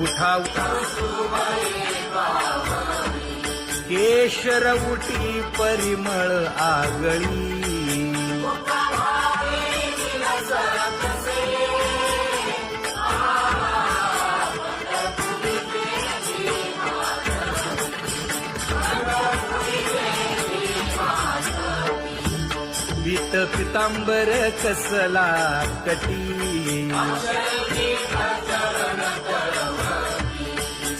उठा केशर परिमळ आगळी. पित पितांबर कसला कटी.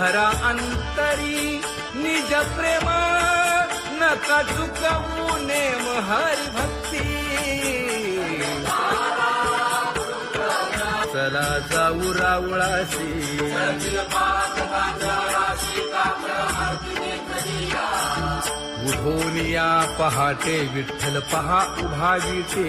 धरा अंतरी निज प्रेमा नका चुकवू नेम हरी भक्ती चला जाऊ रावळाशी. उठोनिया पहाटे विठ्ठल पहा उभा विटे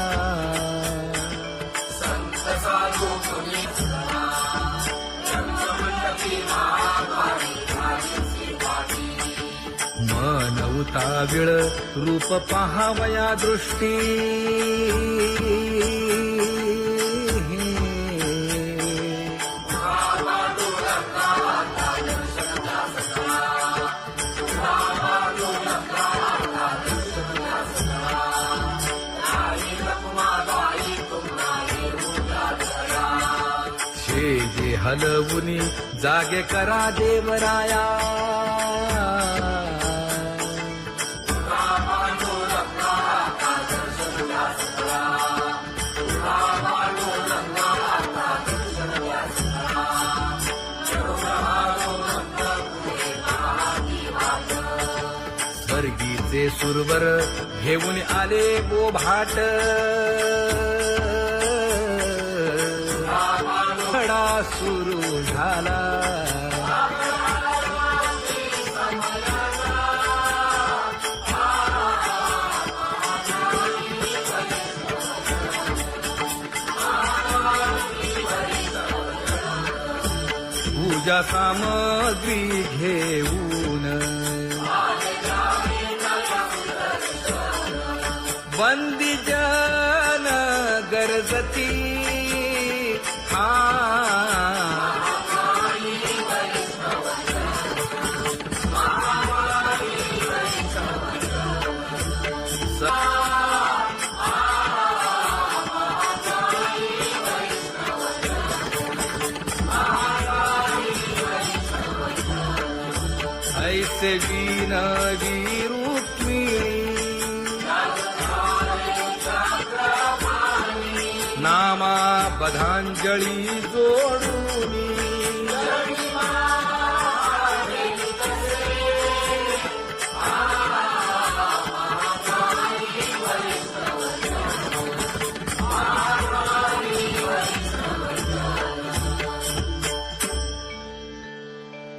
मन रूप पहावया दृष्टी. शेजे हलवुनी जागे करा देवराया. सुरवर घेऊन आले बोभाट. खडा सुरू झाला. पूजा सामग्री घेऊन बंदी जन गरजती। हा। ऐसे विनवी रुक्मिणी नामा बधांजळी जोडून।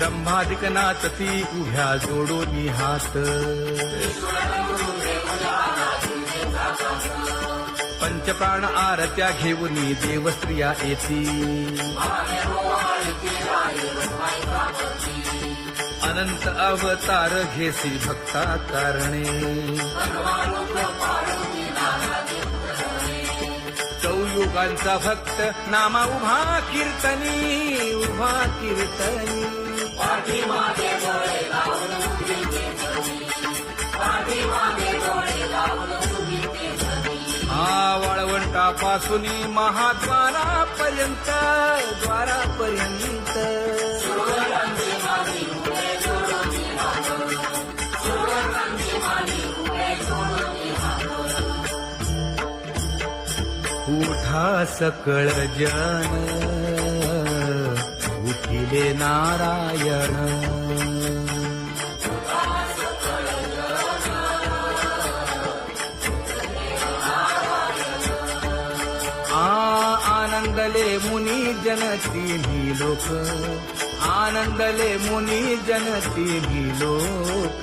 रंभादिक नाचती उभ्या जोडोनी हात. पंचप्राण आरत्या घेऊनी देवस्त्रिया येती. अनंत अवतार घेसी भक्ता कारणे चौयुगांचा भक्त नामा उभा कीर्तनी उभा कीर्तनी. हा वाळवंटापासून महाद्वारापर्यंत द्वारापर्यंत. उठा सकळ जन. उठिले नारायण। आ आनंदले मुनी जन तिन्ही लोक। आनंदले मुनी जन तिन्ही लोक।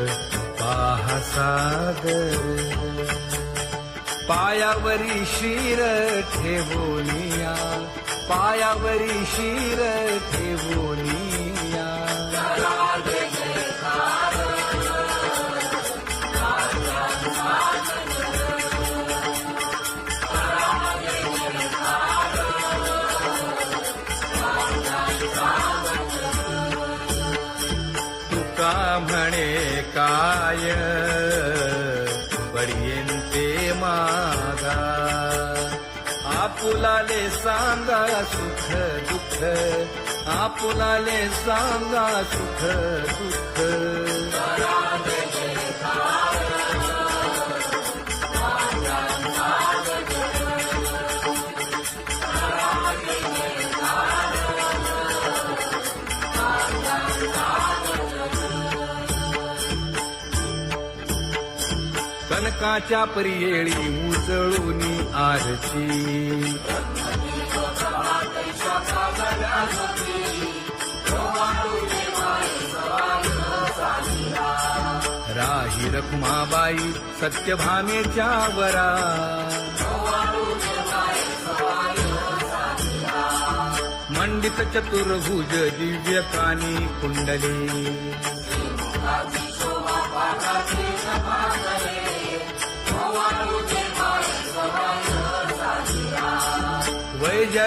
सादर सागर. पायावरी शिर ठेवोनिया पायावरी शिर ठेवोनिया. तुका म्हणे काय? सुख दुःख. आपुलाले सांगा सुख दुःख. कनकाच्या परियेळी उजळूनी आरची राही रखुमाबाई सत्यभामेच्या वरा. मंडित चतुर्भुज दिव्य कानी कुंडली.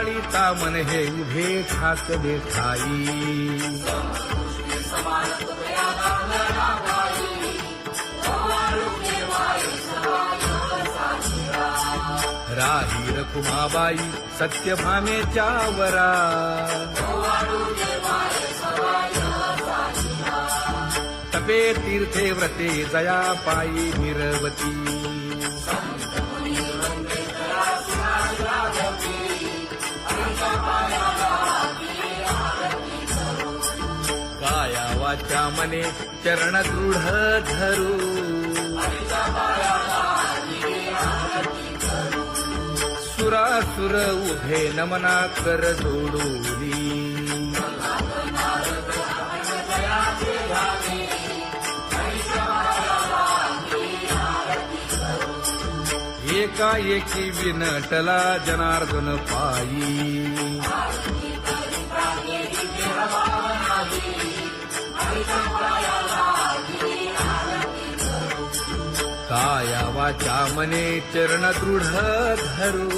पाळीता मन हे उभे ठाकले देखाई. राही रखुमाबाई सत्यभामेच्या वरा. तपे तीर्थे व्रते जया पायी निरवती श्यामने मने चरण दृढ धरू. सुरासुर उभे नमना कर जोडूरी एकाएकी विनटला जनार्दन पायी. काया वाचा मने चरण दृढ धरू.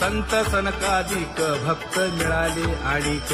संत सनकाधिक भक्त मिळाले आणिक.